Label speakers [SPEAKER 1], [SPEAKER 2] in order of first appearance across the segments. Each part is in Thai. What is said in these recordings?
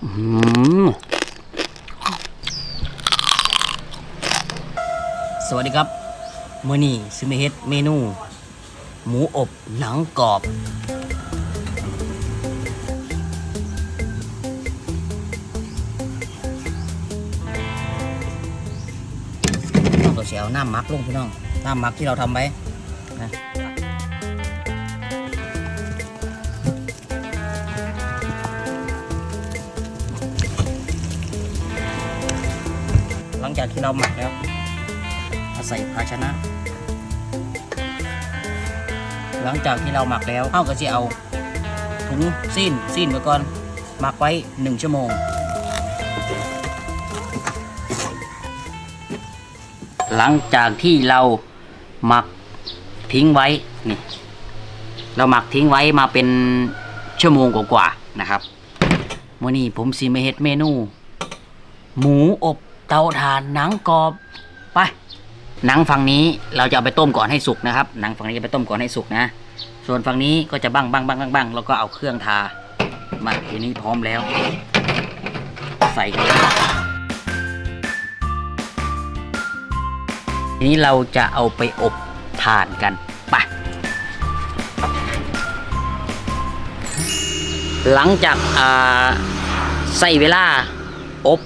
[SPEAKER 1] สวัสดีครับมื่อนี้ซิมาเฮ็ดเมนู หมูอบหนังกรอบ ต้องตัวเสียวน้ำมักลงพี่น้องน้ำมักที่เราทำไว้นะ จากที่เราหมักแล้วาใส่ภาชนะ หลังจากที่เราหมักแล้วเอาก็จะเอาถุงสิ้นสิ้นไว้ก่อนหมักไว้หนึ่งชั่วโมง หลังจากที่เราหมักทิ้งไว้นี่เราหมักทิ้งไว้มาเป็นชั่วโมงกว่าๆนะครับวันนี้ผมซีเมเฮ็ดเมนู หมูอบ เตาถ่านหนังกรอบไปหนังฝั่งนี้เราจะเอาไปต้มก่อนให้สุกนะครับ หนังฝั่งนี้จะไปต้มก่อนให้สุกนะ ส่วนฝั่งนี้ก็จะบ้างบ้างบ้างบ้างบ้างแล้วก็เอาเครื่องทามาทีนี้พร้อมแล้ว ใส่ทีนี้เราจะเอาไปอบถ่านกันไปหลังจากอ่าใส่เวลาอบ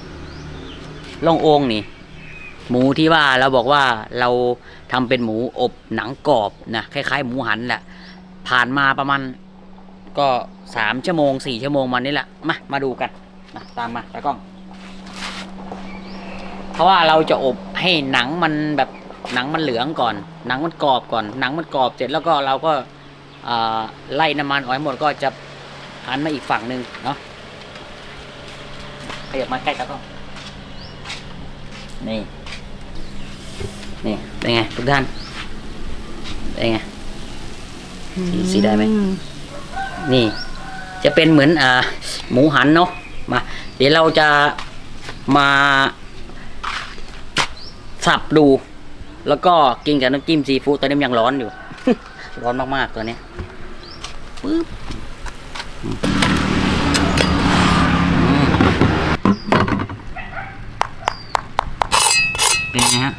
[SPEAKER 1] ล่องโองนี่ หมูที่ว่าเราบอกว่าเราทำเป็นหมูอบหนังกรอบนะคล้ายๆ หมูหันแหละผ่านมาประมาณก็สามชั่วโมงสี่ชั่วโมงมันนี่แหละมามาดูกันมาตามมาตากล้อง เพราะว่าเราจะอบให้หนังมันแบบหนังมันเหลืองก่อน หนังมันกรอบก่อน หนังมันกรอบเสร็จแล้วก็เราก็ไล่น้ำมันออกให้หมดก็จะหันมาอีกฝั่งหนึ่งเนาะขยับมาใกล้ตากล้อง นี่ นี่เป็นไงทุกท่าน เป็นไงสีสีได้ไหม นี่ จะเป็นเหมือนอ่า หมูหันเนาะ มา เดี๋ยวเราจะมาสับดู แล้วก็กินกับน้ำจิ้มซีฟู้ดตอนนี้มันยังร้อนอยู่ ร้อนมากๆตัวเนี้ยปึ๊บอืมเป็นไง ฮะ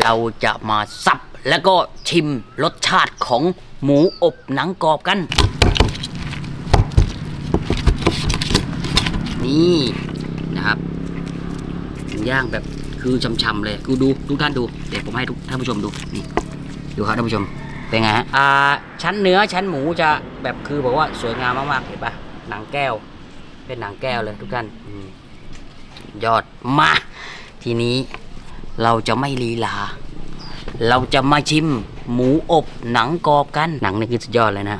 [SPEAKER 1] เราจะมาสับแล้วก็ชิมรสชาติของหมูอบหนังกรอบกัน นี่นะครับย่างแบบคือช่ำๆเลยกูดูทุกท่านดู เดี๋ยวผมให้ทุกท่านผู้ชมดูนี่ดูครับท่านผู้ชมเป็นไงฮะอ่าชั้นเนื้อชั้นหมูจะแบบคือบอกว่าสวยงามมากๆเห็นปะหนังแก้ว เป็นหนังแก้วเลยทุกท่านอยอดมาทีนี้ เราจะไม่ลีลา เราจะมาชิม หมูอบหนังกรอบกัน หนังนี่คือสุดยอดเลยนะ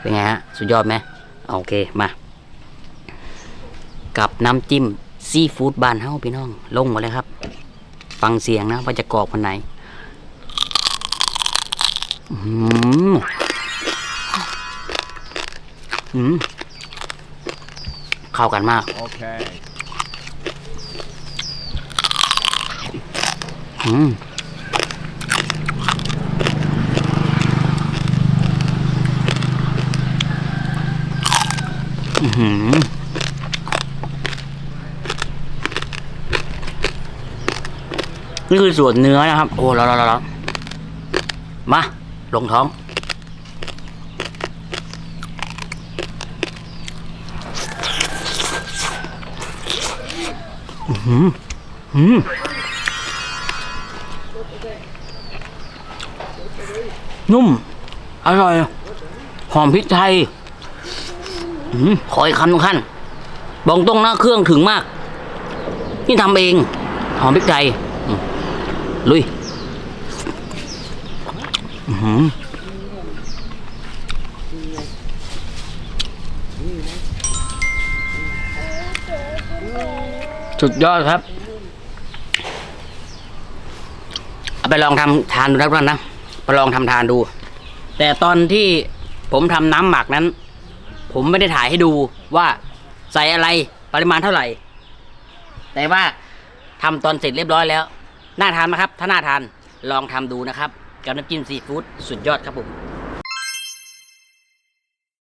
[SPEAKER 1] เป็นไงฮะ สุดยอดไหมโอเคมา กับน้ำจิ้มซีฟู้ดบานเฮาพี่น้อง ลงมาเลยครับ ฟังเสียงนะว่าจะกรอบคนไหนอืมอืมเข้ากันมาก
[SPEAKER 2] Okay.
[SPEAKER 1] อืมอื้ อหือนี่คือส่วนเนื้อนะครับ โอ้ร้อนร้อนร้อนมา ลงท้อง อือหืออืม นุ่ม อร่อย หอมพริกไทยอขออีกคำหนึงขั้นบอกตรงนะเครื่องถึงมาก นี่ทำเอง หอมพริกไทยลุยอือหือสุดยอดครับ เอา ไปลองทำทานดูนะทุกท่านนะไปลองทำทานดู แต่ตอนที่ผมทำน้ำหมักนั้น ผมไม่ได้ถ่ายให้ดูว่าใส่อะไรปริมาณเท่าไหร่ แต่ว่าทำตอนเสร็จเรียบร้อยแล้วน่าทานไหมครับ ถ้าน่าทานลองทำดูนะครับ กับน้ำจิ้มซีฟู้ดสุดยอดครับผม